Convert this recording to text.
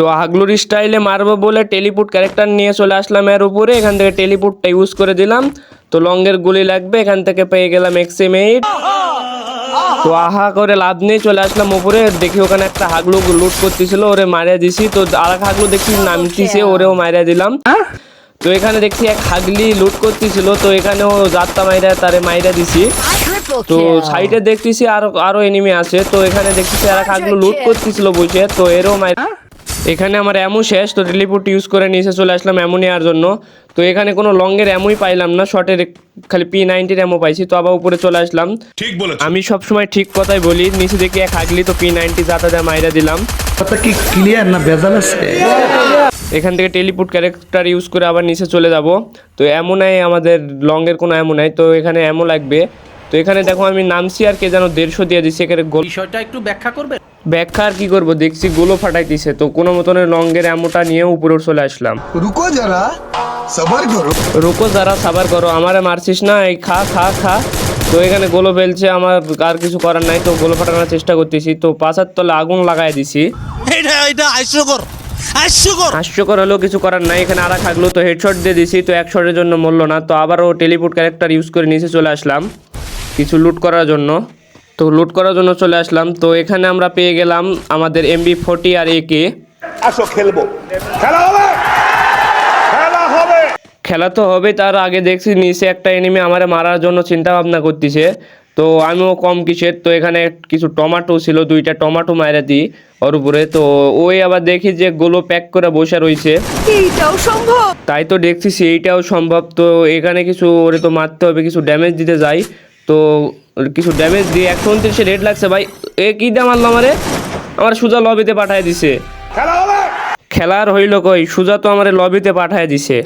তো হাগলুর স্টাইলে মারবো বলে টেলিপুট ক্যারেক্টার নিয়ে চলে আসলাম এর উপরে। এখান থেকে টেলিপুটটা ইউজ করে দিলাম। তো লঙ্গের গুলি লাগবে এখান থেকে পেয়ে গেলাম এক্সিমেট তো আহা করে লাভ নেই চলে আসলাম উপরে। দেখি ওখানে একটা হাগলু লুট করতেছিল ওরে মারিয়া দিছি। তো আর এক হাগলু দেখছি নামতিছে ওরেও মারিয়া দিলাম। তো এখানে দেখছি এক হাগলি লুট করতেছিল তো এখানেও যাত্রা মাইরা তারে মাইরা দিছি। তো সাইডে দেখতেছি আরও আরও এনিমি আছে। তো এখানে দেখতেছি আর এক হাগলু লুট করতেছিল বসে তো এরও মাই এখানে আমার এমন শেষ তো রিলিপুট ইউজ করে নিচে চলে আসলাম এমন নেওয়ার জন্য। তো এখানে কোনো লঙ্গের এমনই পাইলাম না শর্টের খালি পি নাইনটির এমো পাইছি তো আবার উপরে চলে আসলাম। ঠিক বলেছ। আমি সবসময় ঠিক কথাই বলি নিচে দেখি এক হাগলি তো পি নাইনটি যাতা দেয় মাইরা দিলাম। কথা কি ক্লিয়ার না ভেজাল আছে? এখান থেকে টেলিপুট ক্যারেক্টার ইউজ করে আবার নিচে চলে যাব। তো এমন নাই আমাদের লংয়ের কোনো এমন নাই তো এখানে এমন লাগবে। তো এখানে দেখো আমি নামছি আর কে যেন দেড়শো দিয়ে দিচ্ছি এখানে গোল বিষয়টা একটু ব্যাখ্যা করবে? ব্যাখ্যা আর কি করব? দেখছি গোলো ফাটাইতেছে। তো কোনো মতনের লঙ্গের এমোটা নিয়ে উপরে চলে আসলাম। রুকো যারা সাবার করো। রুকো যারা সাবার করো। আমারে মারছিস না? এই খা খা খা। তো এখানে গোলো ফেলছে আমার আর কিছু করার নাই। তো গোলো ফাটানোর চেষ্টা করতেছি। তো পাশার তলে আগুন লাগাই দিছি। এটা এটা হাস্যকর। হাস্যকর। হাস্যকর হলেও কিছু করার নাই। এখানে আরা থাকল তো হেডশট দিয়ে দিছি। তো এক শটের জন্য মরলো না। তো আবারও টেলিপুট ক্যারেক্টার ইউজ করে নিচে চলে আসলাম। কিছু লুট করার জন্য। তো লুট করার জন্য চলে আসলাম। তো এখানে আমরা পেয়ে গেলাম আমাদের এমবি ফোর্টি আর একে আসো খেলব। খেলা হবে! খেলা হবে! খেলা তো হবে তার আগে দেখছি নিচে একটা এনিমি আমার মারার জন্য চিন্তা ভাবনা করতেছে। তো আমিও কম কিসের তো এখানে কিছু টমাটো ছিল দুইটা টমাটো মারা দিই ওর উপরে। তো ওই আবার দেখি যে গোলো প্যাক করে বসে রয়েছে এইটাও সম্ভব? তাই তো দেখতেছি এইটাও সম্ভব। তো এখানে কিছু ওরে তো মারতে হবে কিছু ড্যামেজ দিতে যাই। তো কিছু ড্যামেজ দিয়ে একশো উনত্রিশে রেড লাগছে ভাই। এ কি দাম মারলো আমারে? আমার সুজা লবিতে পাঠায় দিছে। খেলার হইল কই? সুজা তো আমার লবিতে পাঠায় দিছে।